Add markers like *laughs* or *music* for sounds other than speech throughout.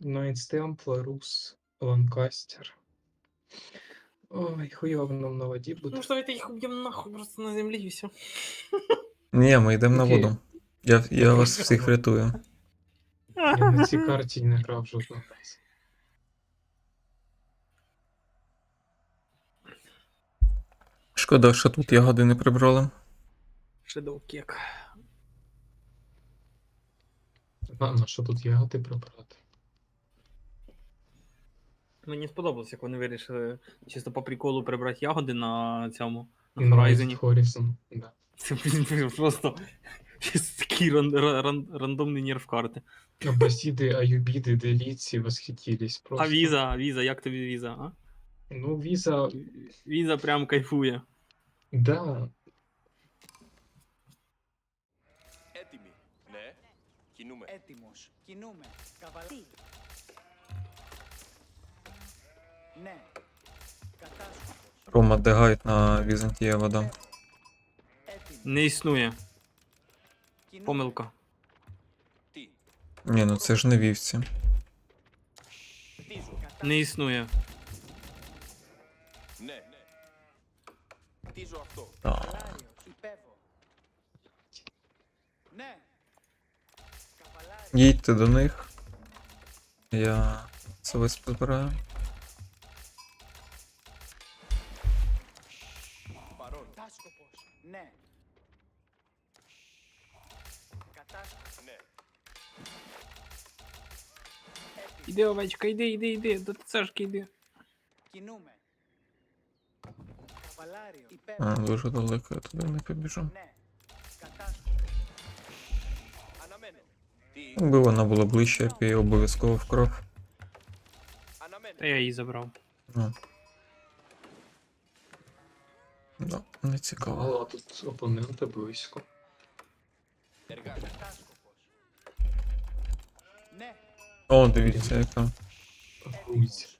Knights Templar, Рус, Ланкастер. Ой, хуйово нам на воді буде. Ну что, давайте их убьем нахуй просто на земле и все. Ні, ми йдемо на Окей. воду. Я, я вас всіх врятую. Я на цій карті не грав жодного разу. Шкода, що тут ягоди не прибрали. Shadow кек. А, на що тут ягоди прибрати? Мені сподобалось, як вони вирішили чисто по приколу прибрати ягоди на цьому І на Horizon. Horizon. Horizon, да. Це блін, просто такий ран, ран, рандомний нерв карти. Абасіди, аюбіди, деліці восхитились просто. А віза, віза, як тобі віза, а? Ну, віза, Віза прям кайфує. да. Έτοιμοι. Ναι. Κινούμε. Έτοιμος. Κινούμε. Καβαλή. Рома дегайт на Візантія вода. Не існує. Помилка. Ні, ну це ж не вівці. Не існує. Їдьте до них. Я це весь позбираю. Παρόν. Κατάσκοπος. Ναι. Κατάσκοπος. Ναι. Έτοιμος. Іди, овечка, іди, іди, іди, до цешки йди. Κινούμε. Καβαλάριο. А, Υπέβω. дуже далеко, я туди не побіжу. Ναι. Κατάσκοπος. Αναμένω. Τι. Якби вона була ближче, я б її обов'язково вкрав. Αναμένω. Та я її забрав. Ну. Да, не цікаво. Мало, тут опонента близько. О, дивіться, яка. Грузь.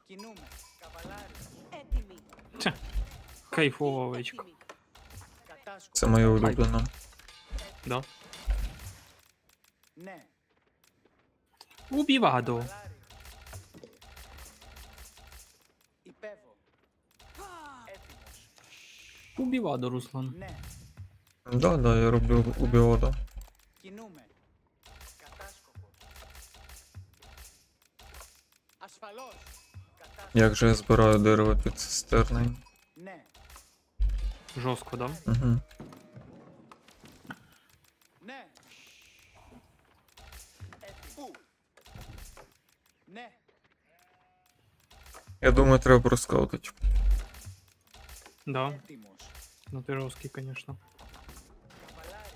Це кайфова овечка. Це моя улюблена. Да. Убівадо. Убивадо Руслан. Да, да, я роблю убівадо. Як же я збираю дерево під цистерною? Жорстко, да? Угу. Я думаю, треба проскаутить. Да. Έτοιμος. Ну ти жорсткий, конечно. Καβαλάρι.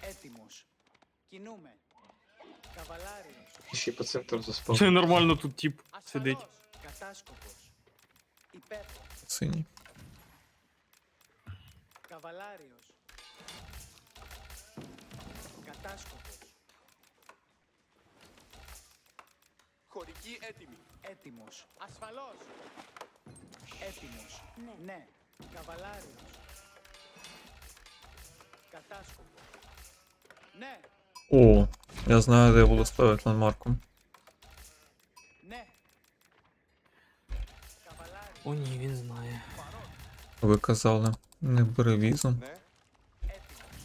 Έτοιμος. Κινούμε. Καβαλάριος. Ще й по центру заспав. Це нормально *laughs* тут тип сидить. Ασφαλώς. Κατάσκοπος. Υπέβω. Синій. Καβαλάριος. Κατάσκοπος. Χωρική έτοιμη. Έτοιμος. Ασφαλώς. Έτοιμος. Ναι. Ναι. Καβαλάριος. Κατάσκοπος. Ναι. О, я знаю, де я буду ставити ландмарку. Ναι. Καβαλάριος. О, ні, він знає. Ви казали, не бери візу. Ναι. Έτοιμος.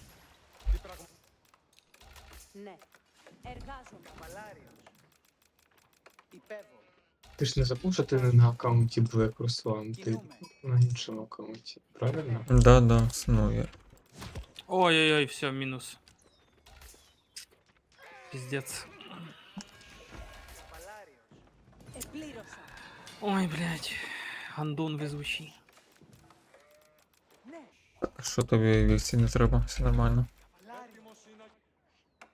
Τι πράγμα. Ναι. Εργάζομαι. Ти ж не забув, що ти не на аккаунті Black Руслан, ти на іншому аккаунті, правильно? Да, да, ну я. Ой-ой-ой, все, минус. Пиздец. Ой, блядь, Андон везучий. Що тобі вівці не треба, все нормально.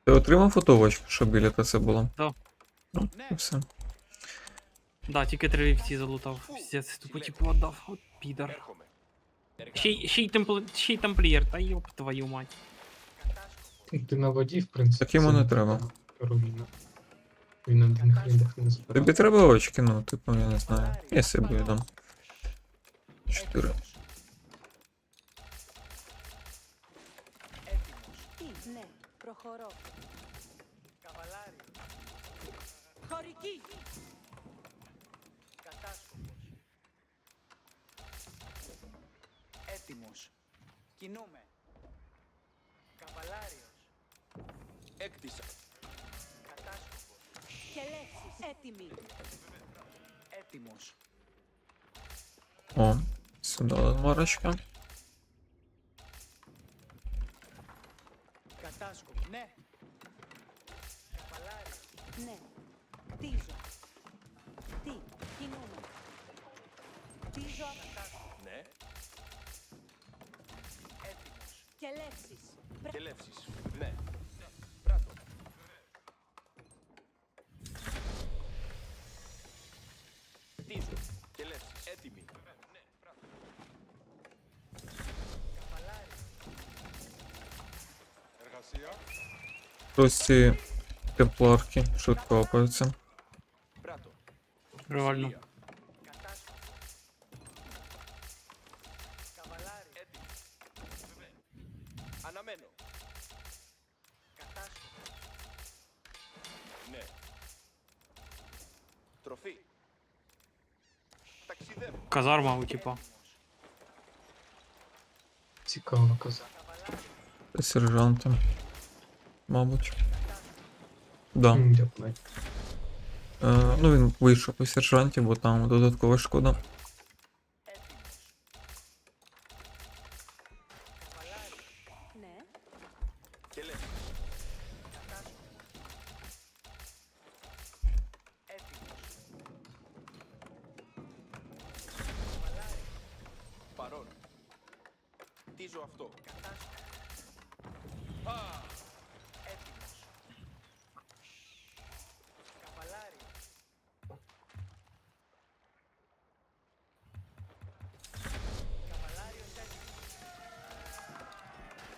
Ти отримав фотовочку, що біля це було? Да. Ну, і все. Да, тільки три вівці залутав. Піздець, тупо типу отдав. От підар. Έρχομαι. Ще Εργάζομαι. й, ще й, темпл... ще й тамплієр, та йоп твою мать. Κατάσκοπος. Ти на воді, в принципі. Так йому це не треба. Руїна. Він на дних рідах не збирає. Тобі треба очки, ну, типу, я не знаю. Я собі дам. Чотири. Έτοιμος. Έτοιμος. Τι. Ναι. Προχωρώ. Καβαλάριος. Χωρική. Έτοιμος. Κινούμε. Καβαλάριος. Έκτισα. Κατάσκοπος. Χελεύσεις. Έτοιμοι. Έτοιμος. О, сюди марочка. Τίζω. Και λεύσεις. Έτοιμοι. Ναι. Πράτο. Καβαλάριος. Εργασία. Ось ці темпларки швидко опаються. Πράτο. Реально. Σιλία. Κατάσκοπος. Καβαλάριος. Έτοιμοι. Αναμένω. Κατάσκοπος. Ναι. Τροφή. Казарма у типа. Цікаво ну, казарма. Сержантом. Мабуть. Да. Е, ну він вийшов по сержантів, бо там додаткова шкода. Τίζω αυτό. Κατάσκοπος. Έτοιμος. Καβαλάριος. Καβαλάριος έτοιμος.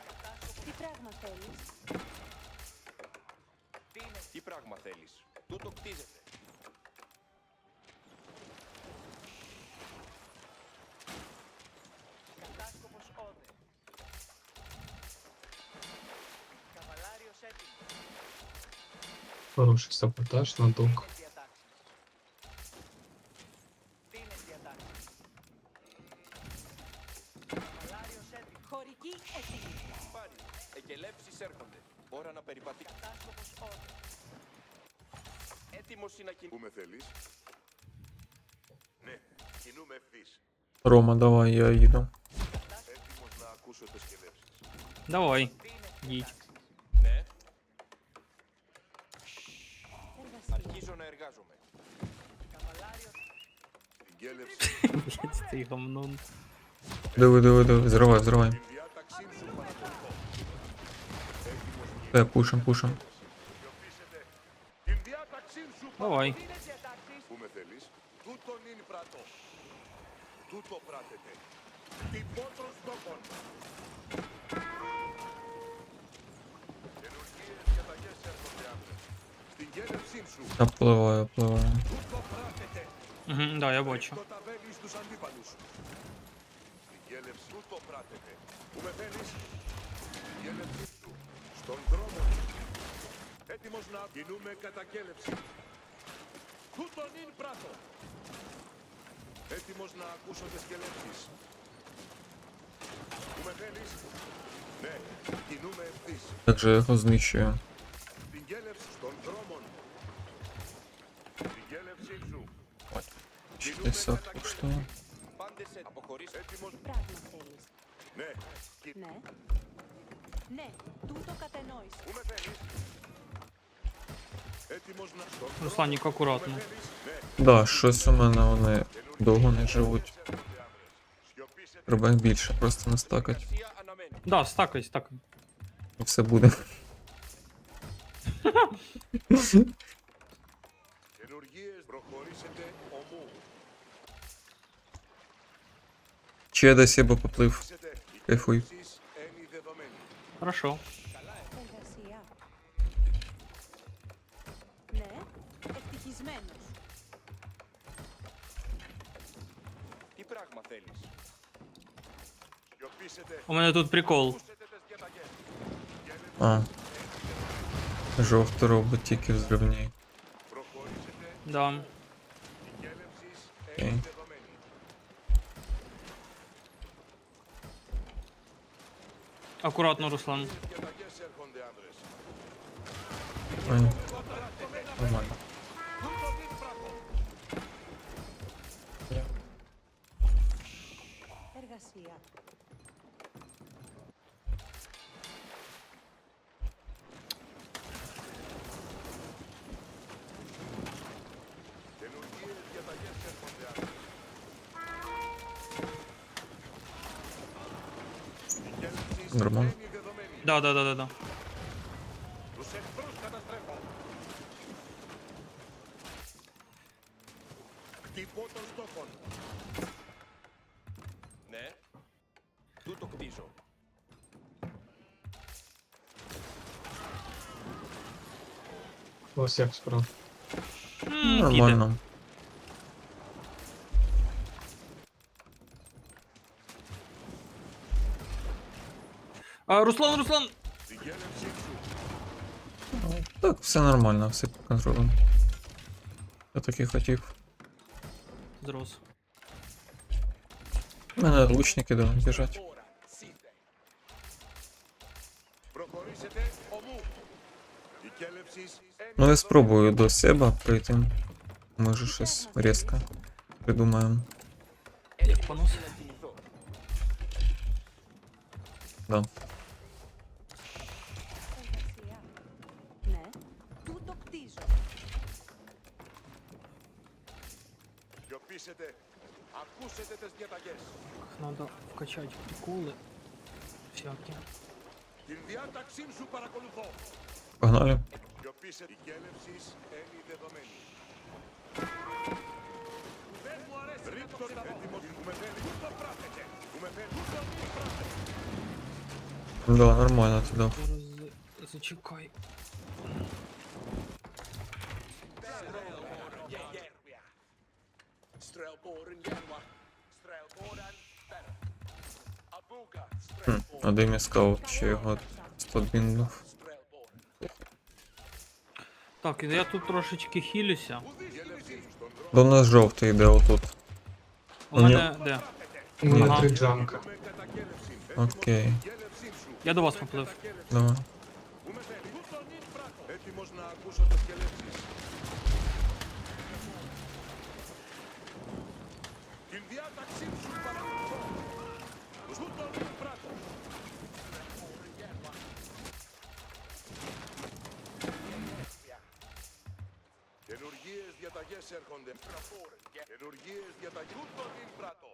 Κατάσκοπος. Τι πράγμα θέλεις; Τι είναι Τι πράγμα θέλεις; Τούτο κτίζεται. Хороший саботаж на док. Είναι διατάξεις. Τι είναι διατάξεις. Καβαλάριος έτοιμος. Χωρική. Έτοιμη. Πάρει. Εκελεύσεις έρχονται. Ώρα να περιπατήσει. Κατάσκοπος όδε. Έτοιμος είναι να κινηθούμε. Πού με θέλεις? Ναι, κινούμε ευθύς. Рома, давай, я їду. Έτοιμος να ακούσω τις σκελεύσεις. Давай. Τι είναι Їдь. εργάζομαι. Καβαλάριος Την κέλευση, Блять, ты гомнун. Диви, диви, диви, зривай, зривай. την διάταξή σου παρακολουθώ. Έτοιμος Те, пушим, пушим. σιωπήσετε. Την διάταξή σου Давай. Τι είναι διατάξεις. Πού Я пливаю, пливаю. Τούτο πράτετε. Угу, да, я бачу. Το ταβέλι στους αντίπαλους. Την κέλευση του το πράτετε. Πού με θέλεις? Την κέλευσή σου. Στον δρόμο. Έτοιμος να κινούμε κατά κέλευση. Τούτον είναι πράτο. Έτοιμος να ακούσω τις κέλευσεις. Πού με θέλεις? Ναι, κινούμε ευθύς. Як же я його знищую? Την κέλευση στον δρόμο. Την κέλευσή σου. 60 коштує. Πάντες έτοιμοι. Αποχωρείς. Έτοιμος. Τι πράγμα θέλεις. Ναι. Κι- Ναι. Ναι. Τούτο κατενόησα. Πού με θέλεις? Έτοιμος να στον Русланік, акуратно. Да, щось у мене вони довго не живуть. Σιωπήστε. Треба їх більше просто настакати. Εργασία αναμένει. Да, стакай, стакай. І все буде. Чи я до себе поплив? Кайфуй. Хорошо. У мене тут прикол. А. Жовто робить тільки взривні. Προχωρήσετε Да. Γέλευσης Окей. έχει δεδομένη. Акуратно, Руслан. Διαταγές έρχονται, άνδρες. Ой. Нормально. Εργασία. Нормально. Да, да, да, да, да. Ναι. Τούτο κτίζω. Ось як справа. Нормально. А, Руслан, Руслан! Ну, так, все нормально, все под контролем. Я таких і хотів. Зрос. У мене лучники да, біжать. Ну я спробую до себя, прийти. Може щось різко придумаємо. Як понос? Да. вкачать приколы. Всякие. Την διάταξή σου παρακολουθώ. Погнали. Σιωπήσετε. Η κέλευσης είναι δεδομένη. Δεν μου αρέσει Ρίχτω τα έτοιμος. Που με θέλει. Πού το πράτετε. Που με θέλει. Πού το μη πράτετε. Да, нормально ти дав. Зараз за- зачекай. Γέγερβια. Στρελμπόρεν γέρμα. Хм, один я сказав, що його сподмінув. Так, я тут трошечки хілюся. До нас жовтий йде отут. У мене де? У мене три джамка. Окей. Я до вас поплив. Давай. διαταγές έρχονται. Ενουργίες διαταγούν τον Ινπράτο.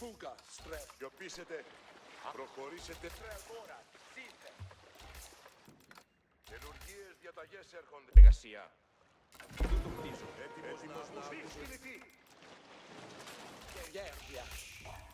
Φούκα, στρε. Γιοπίσετε. Προχωρήσετε. Ενουργίες διαταγέ έρχονται. Εργασία. Δεν το χτίζω. Να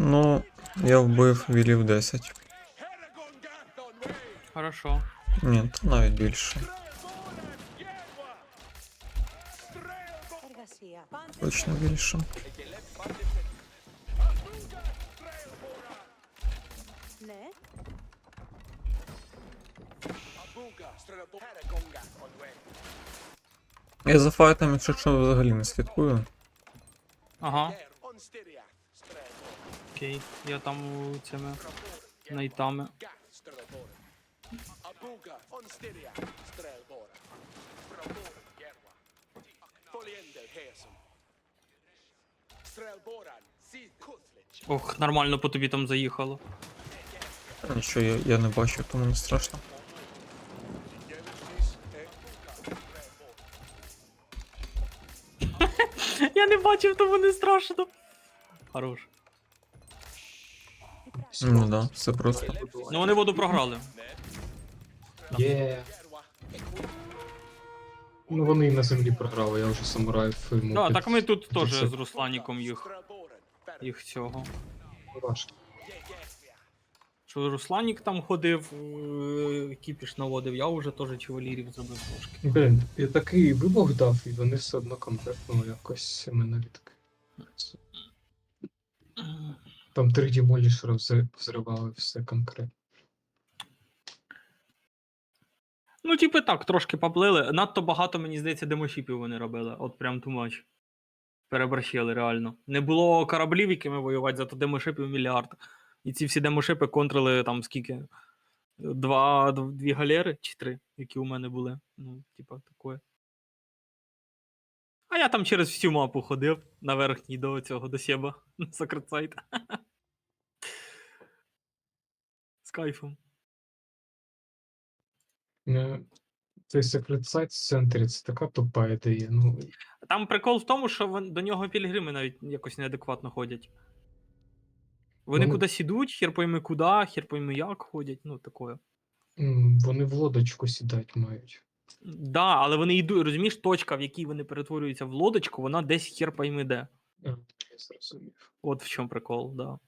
Ну, я вбив вілів 10. Хорошо. Ні, то навіть більше. Точно більше. Я за файтами, якщо взагалі не слідкую. Ага. Окей, я там цими найтами. Ох, нормально по тобі там заїхало. Нічого, я, я не бачу, тому не страшно. *laughs* Я не бачив, тому не страшно. Хорош. Ну да, все просто. Ну вони воду програли. Є. Ну вони і на землі програли, я вже самураїв йому. Так, під- так ми тут теж це- з Русланіком їх, їх цього. важко. Що Русланік там ходив, е, кіпіш наводив, я вже теж чевалірів зробив трошки. Блін, я такий вибух дав, і вони все одно комплектнули якось мене відки. Там 3D молішера взривали все конкретно. Ну, типу так, трошки поплили. Надто багато, мені здається, демошіпів вони робили. От прям too much. Переборщили, реально. Не було кораблів, якими воювати, зато демошипів мільярд. І ці всі демошипи контрили там скільки? Два, дві галери чи три, які у мене були. Ну, типа, таке. А я там через всю мапу ходив на верхній до цього, до Себа, *laughs* на Site. З кайфом. Цей секрет сайт в центрі це така тупа ідея. Ну, Там прикол в тому, що вон- до нього пілігрими навіть якось неадекватно ходять. Вони Ну, кудись ідуть, хер пойми куди, хер пойми як ходять, ну таке. вони в лодочку сідати мають. Да, але вони йдуть, розумієш, точка, в якій вони перетворюються в лодочку, вона десь хер пойми де. А, я зрозумів. От в чому прикол, да.